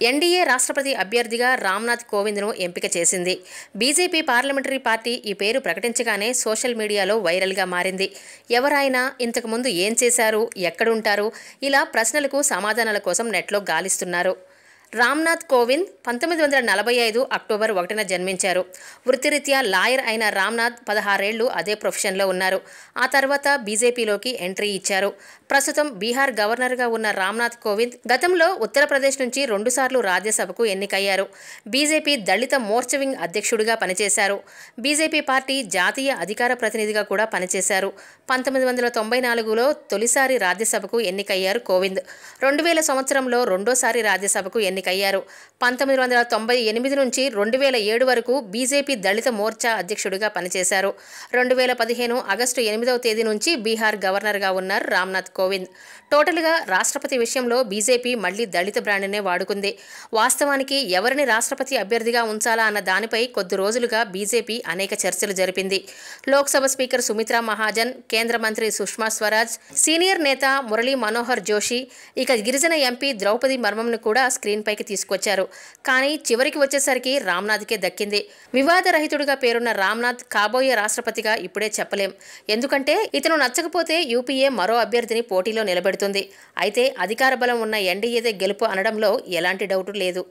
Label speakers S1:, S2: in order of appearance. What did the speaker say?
S1: NDA రాష్ట్రపతి అభ్యర్థిగా రామ్నాథ్ కోవింద్ను ఎంపిక చేసింది. బీజేపీ పార్లమెంటరీ పార్టీ ఈ పేరు ప్రకటించగానే సోషల్ మీడియాలో వైరల్గా మారింది. ఎవరైనా ఇంతకుముందు ఏం చేశారు ఎక్కడుంటారు ఇలా ప్రశ్నలకు సమాధానాల కోసం నెట్లో గాలిస్తున్నారు. రామ్నాథ్ కోవింద్ పంతొమ్మిది వందల నలభై ఐదు అక్టోబర్ ఒకటిన జన్మించారు. వృత్తిరీత్యా లాయర్ అయిన రామ్నాథ్ పదహారేళ్ళు అదే ప్రొఫెషన్లో ఉన్నారు. ఆ తర్వాత బీజేపీలోకి ఎంట్రీ ఇచ్చారు. ప్రస్తుతం బీహార్ గవర్నర్గా ఉన్న రామ్నాథ్ కోవింద్ గతంలో ఉత్తరప్రదేశ్ నుంచి రెండుసార్లు రాజ్యసభకు ఎన్నికయ్యారు. బీజేపీ దళిత మోర్చ వింగ్ అధ్యక్షుడిగా పనిచేశారు. బీజేపీ పార్టీ జాతీయ అధికార ప్రతినిధిగా కూడా పనిచేశారు. పంతొమ్మిది వందల తొంభై నాలుగులో తొలిసారి రాజ్యసభకు ఎన్నికయ్యారు కోవింద్. రెండు వేల సంవత్సరంలో రెండోసారి రాజ్యసభకు ఎన్నికయ్యారు. పంతొమ్మిది వందల తొంభై ఎనిమిది నుంచి రెండు వేల ఏడు వరకు బీజేపీ దళిత మోర్చా అధ్యక్షుడిగా పనిచేశారు. రెండు వేల పదిహేను ఆగస్టు ఎనిమిదవ తేదీ నుంచి బీహార్ గవర్నర్గా ఉన్నారు రామ్నాథ్ కోవింద్. టోటల్గా రాష్ట్రపతి విషయంలో బీజేపీ మళ్ళీ దళిత బ్రాండ్నే వాడుకుంది. వాస్తవానికి ఎవరిని రాష్ట్రపతి అభ్యర్థిగా ఉంచాలా అన్న దానిపై కొద్ది రోజులుగా బీజేపీ అనేక చర్చలు జరిపింది. లోక్సభ స్పీకర్ సుమిత్రా మహాజన్ కేంద్ర మంత్రి సుష్మా స్వరాజ్ సీనియర్ నేత మురళీ మనోహర్ జోషి ఇక గిరిజన ఎంపీ ద్రౌపది మర్మంను కూడా స్క్రీన్ పైకి తీసుకొచ్చారు. కానీ చివరికి వచ్చేసరికి రామ్నాథ్కే దక్కింది. వివాదరహితుడిగా పేరున్న రామ్నాథ్ కాబోయే రాష్ట్రపతిగా ఇప్పుడే చెప్పలేం. ఎందుకంటే ఇతను నచ్చకపోతే యూపీఏ మరో అభ్యర్థిని పోటీలో నిలబెడుతుంది. అయితే అధికార బలం ఉన్న ఎన్డీఏదే గెలుపు అనడంలో ఎలాంటి డౌటు లేదు.